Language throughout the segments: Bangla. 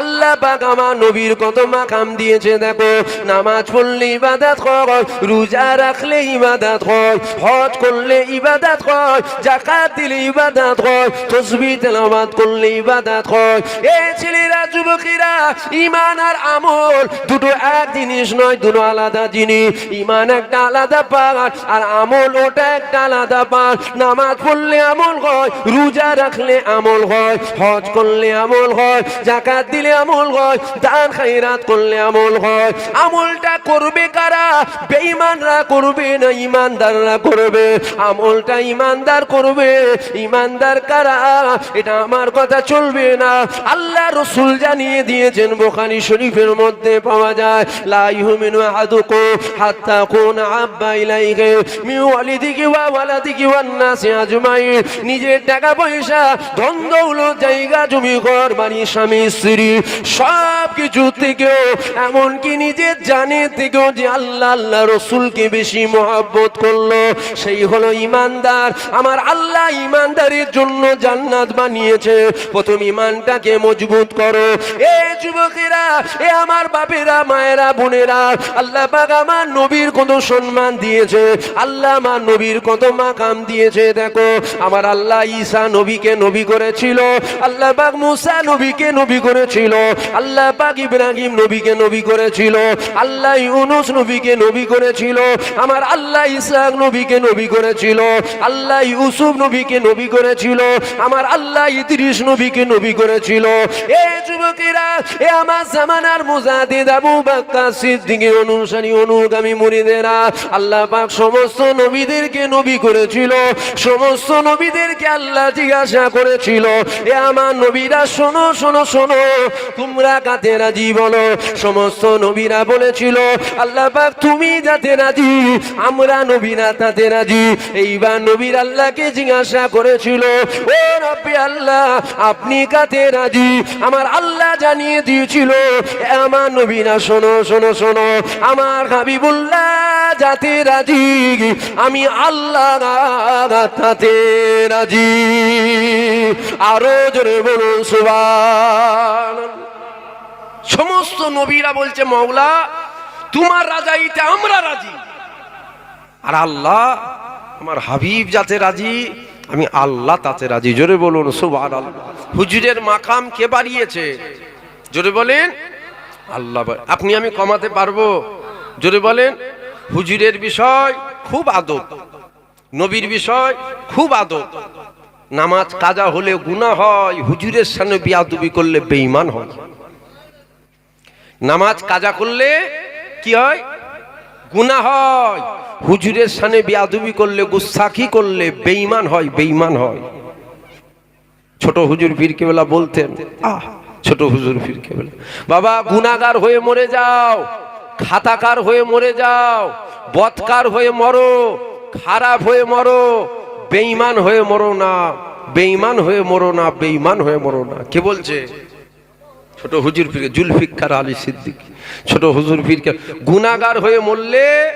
আল্লাহ পাক আমার নবীর কত মাকাম দিয়েছে দেখো। নামাজ পড়লে ইবাদত কর, রোজা রাখলে ইবাদত কর, হজ করলে ইবাদত কর জাকাত দিলে ইবাদত কর, তসবিহ তেলাওয়াত করলে ইবাদত কর। এ ছেলেরা, যুবকেরা ইমান আর আমল দুটো এক জিনিস নয়, দুটো আলাদা জিনিস। ইমান একটা আলাদা পাঠ আর আমল ওটা একটা আলাদা পাঠ। নামাজ পড়লে আমল হয়, রোজা রাখলে আমল হয়, হজ করলে আমল হয় জাকাত দিলে আমল হয়, দান খাইরাত করলে আমল হয়। আমলটা করবে কারা? বেঈমানরা করবে না ইমানদাররা করবে? আমলটা ইমানদার করবে। ইমানদার কারা? এটা আমার কথা চলবে না। আল্লাহ রসুল জানিয়ে দিয়েছেন, বোখারি শরীফের মধ্যে পাওয়া যায়, লা ইউমিনু আহাদুকুম হাত্তা কুনা আব্বা ইলাইহি, মিন ওয়ালিদিহি ওয়া ওয়ালাদিহি ওয়ান নাসি আজমাইন। নিজের টাকা পয়সা ধন দৌলত জায়গা জমি ঘর, বাড়ি, স্বামী স্ত্রী সব কিছু থেকেও, এমনকি নিজের জানের থেকেও যে আল্লাহ আল্লাহ রসুলকে বেশি মহাব্বত করল, সেই হলো ইমানদার। আমার আল্লাহ ইমানদারের জন্য জান্নাত বানিয়েছে। প্রথম ইমানটাকে মজবুত করো। এ যুবকেরা, এ আমার বাপেরা, মায়েরা, বোনেরা, আল্লাহ আমার নবীর কত সম্মান দিয়েছে। আল্লাহ আমার নবীর কত মাকাম দিয়েছে। দেখো, আমার আল্লাহ ঈসা নবীকে নবী করেছিল। আল্লাহ মুসা নবীকে নবী করেছিল। আল্লাহ পাক ইব্রাহিম নবীকে নবী করেছিল। আল্লাহ ইউনুস নবীকে নবী করেছিল। আমার আল্লাহ ইসহাক নবীকে নবী করেছিল। আল্লাহ ইউসুফ নবীকে নবী করেছিল। আমার আল্লাহ ইদ্রিস নবীকে নবী করেছিল। এ যুবকেরা, এ আমার জামানার মুজাদিদ আবু বাক্কা অনুসারী, অনুগামী মুরিদেরা, আল্লাহ পাক সমস্ত নবীদেরকে নবী করেছিল। সমস্ত নবীদেরকে আল্লাহ জিজ্ঞাসা করেছিল। এ আমার নবীরা, শোনো শোনো শোনো। তোমরা কাতে রাজি বলো। সমস্ত নবীরা বলেছিল, আল্লাহ পাক, তুমি যাতে রাজি, আমরা নবীরা তাতে রাজি। এইবার নবীর আল্লাহকে জিজ্ঞাসা করেছিল, ও রব্বি আল্লাহ, আপনি কাতে রাজি? আমার আল্লাহ জানিয়ে দিয়েছিল আমার নবীরা, শোনো শোনো শোনো, আমার হাবিবুল্লাহ যাতে রাজি, আমি আল্লাহ তাতে রাজি। আরও জোরে বলুন সমস্ত নবীরা বলছে মৌলা তোমার রাজা রাজাইতে আমরা রাজি। আর আল্লাহ, আমার হাবিব যাতে রাজি, আমি আল্লাহ তাতে রাজি। জোরে বলুন সুবান হুজুরের মাকাম কে বাড়িয়েছে? জোরে বলেন, আল্লাহ আপনি আমি কমাতে পারব? জোরে বলেন, হুজুরের বিষয় খুব আদব। নবীর বিষয় খুব আদব। নামাজ কাজা হলে গুনাহ হয়, হুজুরের সামনে বিয়াদুবি করলে বেঈমান হয়। নামাজ কাজা করলে কি হয়? গুনাহ হয়। হুজুরের সামনে বিয়াদুবি করলে গুস্তাখি করলে বেঈমান হয় বেঈমান হয়। ছোট হুজুর পীর কেবলা বলতেন, আহ, ছোট হুজুর পীর কেবলা, বাবা গুনাগার হয়ে মরে যাও, খাতাকার হয়ে মরে যাও, বৎকার হয়ে মরো, খারাপ হয়ে মরো বেঈমান হয়ে মরো না, বেঈমান হয়ে মরো না, বেঈমান হয়ে মরো না। কে বলছে? ছোট হুজুর পীর জুলফিকার আলী সিদ্দিক। ছোট হুজুর পীরকে গুনাগার হয়ে মরলে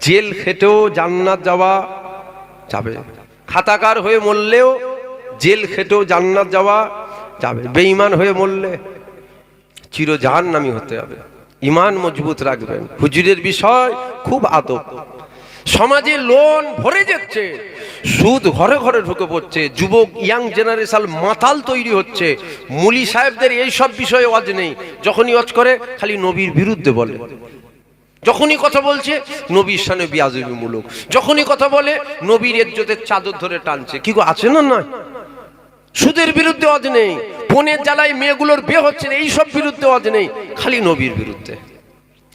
জেল খেটেও জান্নাত যাওয়া যাবে। খাতাকার হয়ে মরলেও জেল খেটেও জান্নাত যাওয়া যাবে। বেঈমান হয়ে মরলে চির জাহান্নামী হতে হবে। ইমান মজবুত রাখবেন। হুজুরের বিষয় খুব আদব। সমাজে লোন ভরে যাচ্ছে, সুদ ঘরে ঘরে ঢুকে পড়ছে, যুবক ইয়াং জেনারেশন মাতাল তৈরি হচ্ছে। মুলি সাহেবদের এই সব বিষয়ে ওয়াজ নেই। যখনই ওয়াজ করে, খালি নবীর বিরুদ্ধে বলে। যখনই কথা বলছে, নবীর সামনে বিয়াজবিমূলক। যখনই কথা বলে, নবীর ইজ্জতের চাদর ধরে টানছে। কি আছে না নয় সুদের বিরুদ্ধে অজ নেই। পনেরো জ্বালায় মেয়েগুলোর বিয়ে হচ্ছে না এইসব বিরুদ্ধে অজ নেই। খালি নবীর বিরুদ্ধে।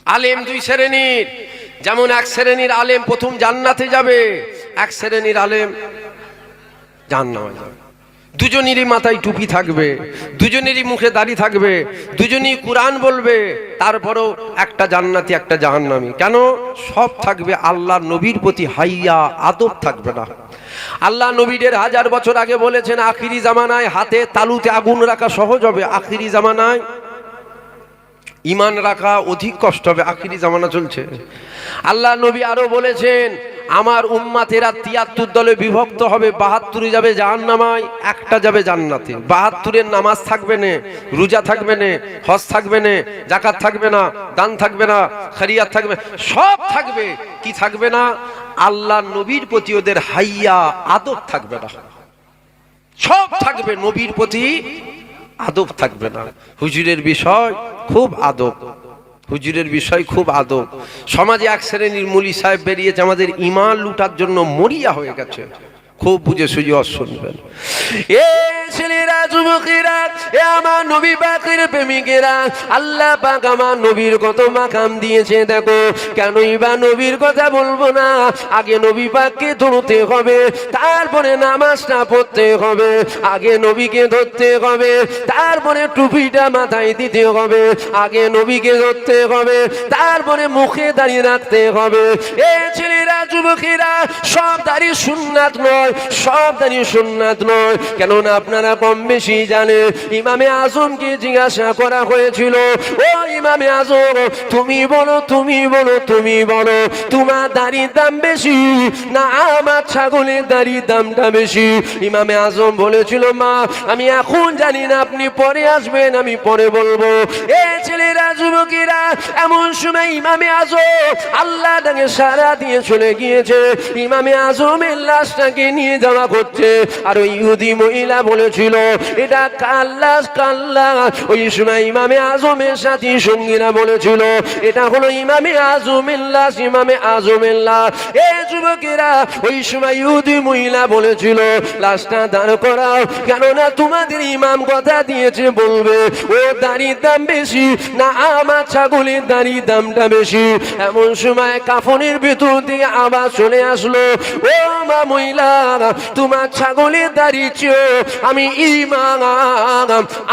আলেম দুই শ্রেণির। যেমন এক শ্রেণির আলেম প্রথম জান্নাতে যাবে, এক শ্রেণির আলেম জান্নাতে যাবে। দুজনেরই মাথায় টুপি থাকবে, দুজনেরই মুখে দাড়ি থাকবে, দুজনই কোরআন বলবে, তারপরও একটা জান্নাতি, একটা জাহান্নামি। কেন? সব থাকবে আল্লাহ নবীর প্রতি হাইয়া আদব থাকবে না। আল্লাহ নবীদের হাজার বছর আগে বলেছেন, আখিরি জামানায় হাতে তালুতে আগুন রাখা সহজ হবে, আখিরি জামানায় ইমান রাখা অধিক কষ্ট হবে। আখিরি জামানা চলছে। আল্লাহ নবী আরও বলেছেন, আমার উম্মাতেরা তিয়াত্তর দলে বিভক্ত হবে বাহাত্তরে যাবে জাহান্নামায়, একটা যাবে জান্নাতে। বাহাত্তরের নামাজ থাকবে না, রোজা থাকবে না, হজ থাকবে না জাকাত থাকবে না, দান থাকবে না, খারিয়াত থাকবে সব থাকবে। কি থাকবে না? আল্লাহ নবীর প্রতি ওদের হাইয়া আদব থাকবে না। সব থাকবে, নবীর প্রতি আদব থাকবে না। হুজুরের বিষয় খুব আদব। হুজুরের বিষয় খুব আদব। সমাজে এক শ্রেণির মুলি সাহেব বেরিয়েছে, আমাদের ইমান লুটার জন্য মরিয়া হয়ে গেছে। খুব বুঝে সুঝে শুনবেন। এ ছেলেরা যুবকেরা এ আমার নবী পাকের প্রেমিকেরা, আল্লাহ পাক আমার নবীর কত মাকাম দিয়েছে দেখো। কেনই বা নবীর কথা বলব না, আগে নবী পাককে ধরতে হবে, তারপরে নামাজটা পড়তে হবে, আগে নবীকে ধরতে হবে, তারপরে টুপিটা মাথায় দিতে হবে, আগে নবীকে ধরতে হবে, তারপরে মুখে দাঁড়িয়ে রাখতে হবে। এ ছেলেরা যুবকেরা সব দাঁড়িয়ে সুন্নাত নয় সব দাঁড়িয়ে সুন্নাত নয়। কেননা আপনারা কম বেশি জানে, ইমামে আজমকে জিজ্ঞাসা করা হয়েছিল, ও ইমামে আজম, তুমি বলো তুমি বলো তুমি বলো, তোমার দাম বেশি না আমার ছাগলের দামটা বেশি? ইমামে আজম বলেছিল, মা, আমি এখন জানি না, আপনি পরে আসবেন, আমি পরে বলব। এ ছেলেরা, যুবকেরা, এমন সময় ইমামে আজম আল্লাহ সারা দিয়ে চলে গিয়েছে। ইমামে আজমের লাশটাকে নিয়ে যাওয়া করছে। আর ওই ইহুদি মহিলা বলেছিল, এটা কাল্লাস কাল্লা ওই সময় ইমামে আজমের সাথী সঙ্গীরা বলেছিল, এটা হলো ইমামে আজমের লাশ ইমামে আজমের লাশ এ যুবকেরা, ওই সময় ইহুদি মহিলা বলেছিল, লাশটা দাঁড় করাও, কেননা তোমাদের ইমাম কথা দিয়েছে বলবে, ও দাড়ির দাম বেশি না আমার ছাগলের দাড়ির দামটা বেশি। এমন সময় কাফনের ভেতর দিয়ে আবার চলে আসলো, ও মা মহিলা তোমার ছাগলের দাড়ি চেয়েও আমি ইমাম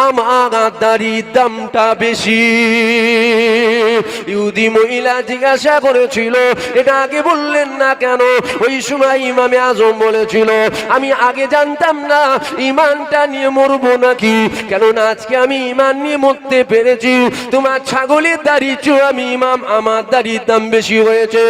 আমার দাড়ির দামটা বেশি। ইহুদি মহিলা জিজ্ঞাসা করেছিল, এটা আগে বললেন না কেন? ওই সময় ইমামে আজম বলেছিল, আমি আগে জানতাম না ইমানটা নিয়ে মরবো নাকি। কেননা আজকে আমি ইমান নিয়ে মরতে পেরেছি, তোমার ছাগলের দাড়ি চো আমি ইমাম, আমার দাড়ির দাম বেশি হয়েছে।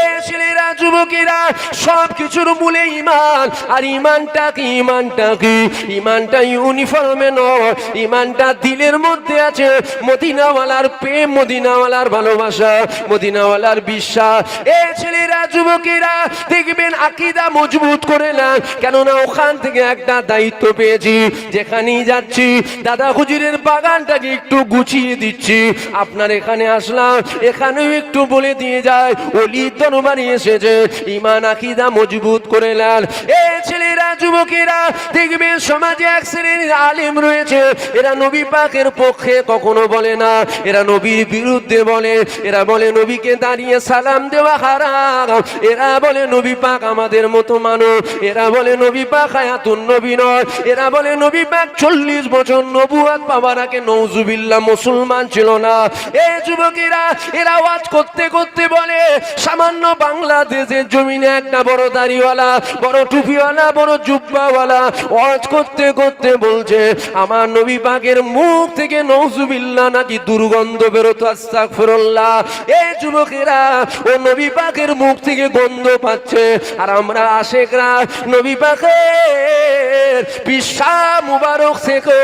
এ ছেলেরা, যুবকেরা সব কিছুর মূলে ইমান। আর ইমানটা কি ইমানটা কি? ইমানটা ইউনিফর্মে নয়, ইমানটা দিলের মধ্যে আছে। মদিনাওয়ালার প্রেম, মদিনাওয়ালার ভালোবাসা, মদিনাওয়ালার বিশ্বাস। এ ছেলেরা, যুবকেরা, দেখবেন আকিদা মজবুত করে না কেননা ওখান থেকে একটা দায়িত্ব পেয়েছি, যেখানেই যাচ্ছি, দাদা হুজুরের বাগানটাকে একটু গুছিয়ে দিচ্ছি। আপনার এখানে আসলাম, এখানেও একটু বলে দিয়ে যায় অলি দরবারে এসেছে। ইমান, আকিদা মজবুত করে নেন। এ ছেলেরা, যুবকেরা দেখবেন সমাজে এক শ্রেণির আলিম রয়েছে। এরা নবী পাকের পক্ষে কখনো বলে না। এরা নবীর বিরুদ্ধে বলে। এরা বলে, নবীকে দাঁড়িয়ে সালাম দেওয়া হারাম। এরা বলে, নবী পাক আমাদের মতো মানুষ। এরা বলে, নবী পাক হায়াতুন নবী নয়। এরা বলে, নবী পাক চল্লিশ বছর নবুয়াত পাওয়ার আগে নৌজুবিল্লাহ মুসলমান ছিল না। এ যুবকেরা, এরা ওয়াজ করতে করতে বলে, সামান্য বাংলাদেশের জমিনে একটা বড় দাড়িওয়ালা, বড় টুপিওয়ালা বড় জুব্বাওয়ালা। ওয়াজ করতে করতে বলছে, আমার নবী পাকের মুখ থেকে নৌজুবিল্লাহ নাকি দুর্গন্ধ বেরোতো, আস্তাগফিরুল্লাহ। এ যুবকেরা, ও নবী পাকের মুখ থেকে গন্ধ পাচ্ছে। আর আমরা আশেকরা, নবী পাকের পিসা মুবারক থেকে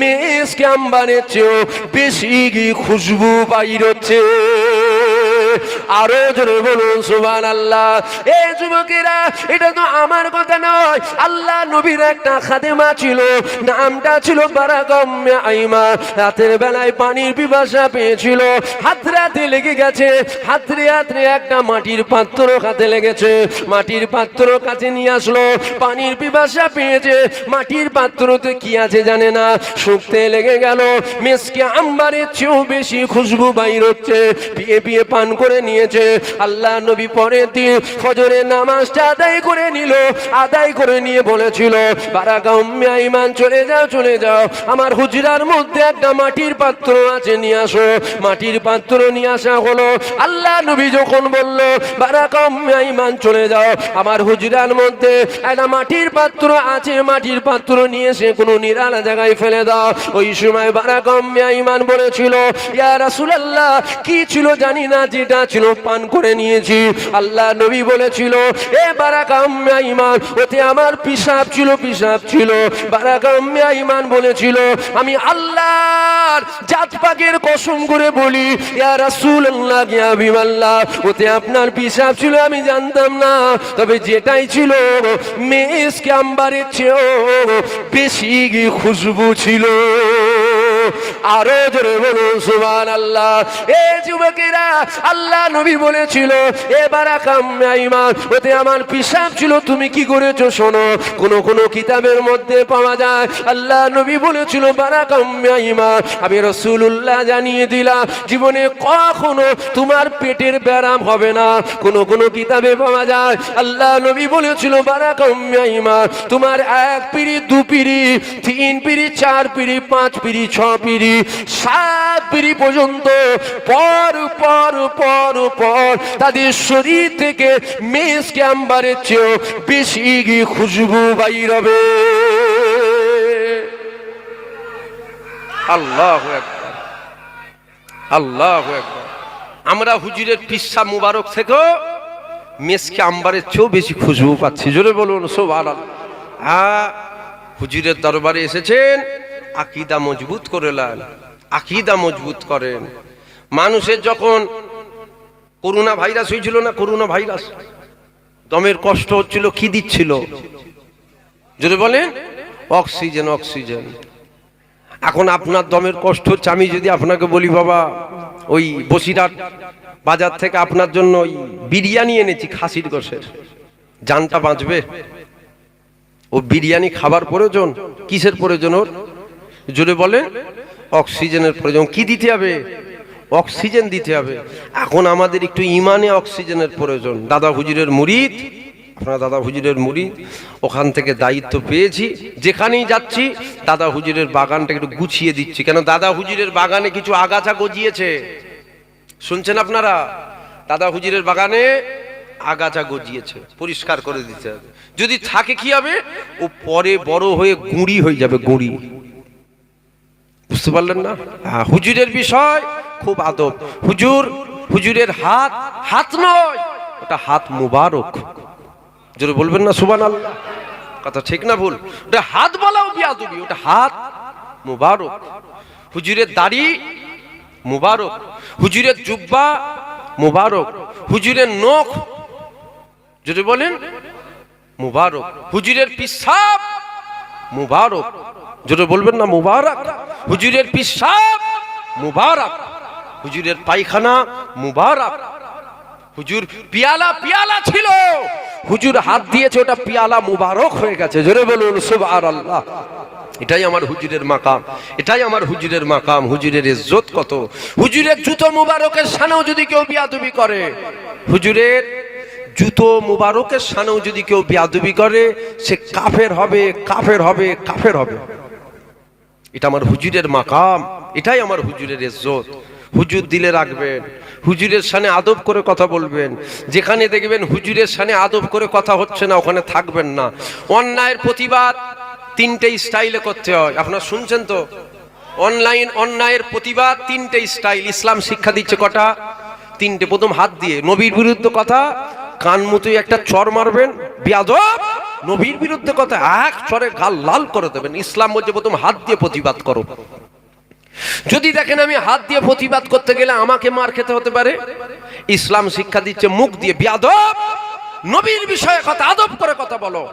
মেস ক্যাম্বানের চেয়েও বেশি কি খুশবু বাইর হচ্ছে আরও জোরে বলুন সুবান আল্লাহ এ যুবকেরা, এটা তো আমার কথা নয়। আল্লাহ নবীর একটা খাদেমা ছিল। নামটা ছিল আইমা। রাতের বেলায় পানির পিপাসা পেয়েছিল। হাতরাতে লেগে গেছে। হাতরে হাতরে একটা মাটির পাত্র হাতে লেগেছে। মাটির পাত্র কাছে নিয়ে আসলো। পানির পিপাসা পেয়েছে। মাটির পাত্রতে কি আছে জানে না। শুকতে লেগে গেল। মেসকে আম্বারের চেয়েও বেশি খুশবু বাইর হচ্ছে। পিয়ে পিয়ে পান করে নিয়েছে। আল্লাহ নবী পরের দিন ফজরের নামাজটা আদায় করে নিল, আদায় করে নিয়ে বলেছিল ইমান, চলে যাও চলে যাও। আমার হুজরার মধ্যে একটা মাটির পাত্র আছে, নিয়ে আসো। মাটির পাত্র নিয়ে আসা হলো, আল্লাহ নবী যখন বলল বারাকাম্যা ইমান, চলে যাও। আমার হুজরার মধ্যে একটা মাটির পাত্র আছে, মাটির পাত্র নিয়ে এসে কোনো নিরালা জায়গায় ফেলে দাও। ওই সময় বারাকাম্যা ইমান বলেছিল, ইয়া রাসূলুল্লাহ, কি ছিল জানি না, যেটা ছিল পান করে নিয়েছি। আল্লাহ নবী বলেছিল, এ বারাকাম্যা ইমান। ওতে আমার পিসাব ছিল পিসাব ছিল। বারাকাম্যা ইমান বলেছিল। আমি আল্লাহর জাত পাকের কসম করে বলি, ইয়া রাসূলুল্লাহ, ইয়া হাবিবাল্লাহ, ওতে আপনার পিসাব ছিল, আমি জানতাম না। তবে যেটাই ছিল মেসকে আম্বারের চেয়েও বেশি খুশবু ছিল। আরও জোরে বলুন সুবহান আল্লাহ এ যুবকেরা, আল্লাহ নবী বলেছিল ওতে আমার পিসাব ছিল, তুমি কি শোনো? কোন কোন কিতাবের মধ্যে পাওয়া যায়, আল্লাহ নবী বলেছিল বারা আমি রসুল্লাহ জানিয়ে দিলাম, জীবনে কখনো তোমার পেটের ব্যারাম হবে না। কোন কোন কিতাবে পাওয়া যায়, আল্লাহ নবী বলেছিল বারা কাম্যা ইমান তোমার এক পিড়ি, দু পিড়ি, তিন পিড়ি, চার পিড়ি, পাঁচ পিড়ি, ছ পিড়ি সাত পিড়ি পর্যন্ত, পর পর পর পর তাদের শরীর থেকে মেষ ক্যাম্বারের চেয়েও বেশি খুশবু বাইর হবে আল্লাহ আল্লাহ আমরা হুজুরের পিসা মুবারক থেকেও মেসকে আম্বারের চেয়েও বেশি খুশবু পাচ্ছি। জোরে বলুন সব হ্যাঁ হুজুরের দরবারে এসেছেন। আকিদা মজবুত করে লান আকিদা মজবুত করেন। মানুষের যখন করোনা ভাইরাস হয়েছিল না করোনা ভাইরাস? দমের কষ্ট হচ্ছিল, কি দিচ্ছিল? যদি বলেন, অক্সিজেন অক্সিজেন। এখন আপনার দমের কষ্ট হচ্ছে, আমি যদি আপনাকে বলি, বাবা, ওই বসিরহাট বাজার থেকে আপনার জন্য ওই বিরিয়ানি এনেছি খাসির গোশের। জানটা বাঁচবে? ও বিরিয়ানি খাবার প্রয়োজন? কিসের প্রয়োজন ওর? জোরে বলেন অক্সিজেনের প্রয়োজন। কি দিতে হবে? অক্সিজেন দিতে হবে। এখন আমাদের একটু ইমানে অক্সিজেনের প্রয়োজন। দাদা হুজুরের মুরিদ, আপনার দাদা হুজুরের মুরিদ, ওখান থেকে দায়িত্ব পেয়েছি। যেখানেই যাচ্ছি, দাদা হুজুরের বাগানটা একটু গুছিয়ে দিচ্ছি। কেন দাদা হুজুরের বাগানে কিছু আগাছা গজিয়েছে? শুনছেন আপনারা? দাদা হুজুরের বাগানে আগাছা গজিয়েছে। পরিষ্কার করে দিতে হবে। যদি থাকে কি হবে? ও পরে বড় হয়ে গুঁড়ি হয়ে যাবে, গুঁড়ি। বুঝতে পারলেন না? হ্যাঁ, হুজুরের বিষয় খুব আদব। হুজুর হুজুরের হাত হাত নয় ওটা হাত মুবারক। জোরে বলবেন না সুবান আল্লাহ কথা ঠিক না ভুল? ওটা হাত বলাও বিয়াদবি ওটা হাত মুবারক। হুজুরের দাড়ি মুবারক। হুজুরের জুব্বা মুবারক। হুজুরের নখ যদি বলেন মুবারক। হুজুরের পিসাব মুবারক। যদি বলবেন না মুবারক? হুজুরের পিসাব মুবারক। হুজুরের পায়খানা মুবারক। হুজুর পিয়ালা পিয়ালা ছিল। হুজুর হাত দিয়েছে, ওটা পিয়ালা মুবারক হয়ে গেছে। জোরে বলুন, সুবহানাল্লাহ। এটাই আমার হুজুরের মাকাম। এটাই আমার হুজুরের মাকাম। হুজুরের ইজ্জত কত? হুজুরের জুতো মুবারকের সানেও যদি কেউ বিয়াদবি করে, হুজুরের জুতো মুবারকের সানেও যদি কেউ বিয়াদবি করে, সে কাফের হবে কাফের হবে কাফের হবে। এটা আমার হুজুরের মাকাম, এটাই আমার হুজুরের ইজ্জত। হুজুর দিলে রাখবেন, হুজুরের সানে আদব করে কথা বলবেন। যেখানে দেখবেন হুজুরের সানে আদব করে কথা হচ্ছে না, ওখানে থাকবেন না। অন্যায়ের প্রতিবাদ তিনটে স্টাইলে করতে হয়। আপনারা শুনছেন তো? অনলাইন, অন্যায়ের প্রতিবাদ তিনটে স্টাইল। ইসলাম শিক্ষা দিচ্ছে কটা? তিনটে। প্রথম হাত দিয়ে। নবীর বিরুদ্ধে কথা, কান মতোই একটা চর মারবেন। বিয়াদব! নবীর বিরুদ্ধে কথা এক চরে গাল লাল করে দেবেন। ইসলাম বলছে, প্রথম হাত দিয়ে প্রতিবাদ করো। যদি দেখেন আমি হাত দিয়ে প্রতিবাদ করতে গেলে আমাকে মার খেতে হতে পারে? ইসলাম শিক্ষা দিচ্ছে, মুখ দিয়ে বিয়াদব, নবীর বিষয়ে কথা, আদব করে কথা বলো।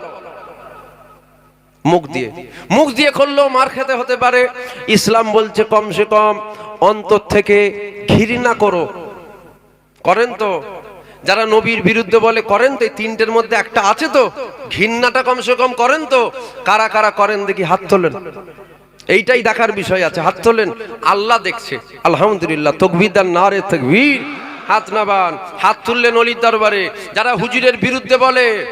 মুখ দিয়ে মুখ দিয়ে করলেও মার খেতে হতে পারে। ইসলাম বলছে, কমসে কম অন্তর থেকে ঘৃণা করো। করেন তো? যারা নবীর বিরুদ্ধে বলে করেন তো এই তিনটের মধ্যে একটা আছে তো। ঘৃণাটা কমসে কম করেন তো। কারা কারা করেন দেখি, হাত তোলেন। এইটাই দেখার বিষয় আছে, হাত তোলেন। আল্লাহ দেখছে। আলহামদুলিল্লাহ তকবিদার না রে তকবীর। হাত নাবান, হাত তুললেন অলির দরবারে। যারা হুজুরের বিরুদ্ধে বলে,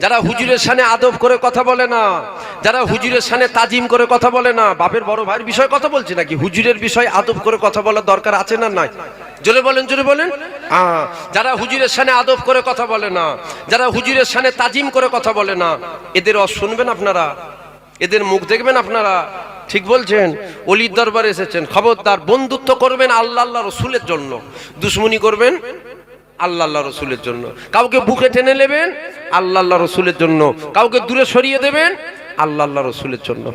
যারা হুজুরের সামনে আদব করে কথা বলে না, যারা হুজুরের সামনে তাজিম করে কথা বলে না, বাপের বড় ভাইয়ের বিষয়ে কথা বলছে নাকি? হুজুরের বিষয়ে আদব করে কথা বলার দরকার আছে না নাই? জোরে বলেন জোরে বলেন। আহ, যারা হুজুরের সামনে আদব করে কথা বলে না যারা হুজুরের সামনে তাজিম করে কথা বলে না এদের অ শুনবেন আপনারা? এদের মুখ দেখবেন আপনারা? ঠিক বলছেন? অলির দরবারে এসেছেন। খবরদার বন্ধুত্ব করবেন আল্লাহ আল্লাহ রসুলের জন্য। দুশ্মনী করবেন আল্লাহ আল্লাহ রসুলের জন্য। কাউকে বুকে টেনে নেবেন আল্লাহ আল্লাহ রসুলের জন্য। কাউকে দূরে সরিয়ে দেবেন আল্লাহ আল্লাহ রসুলের জন্য।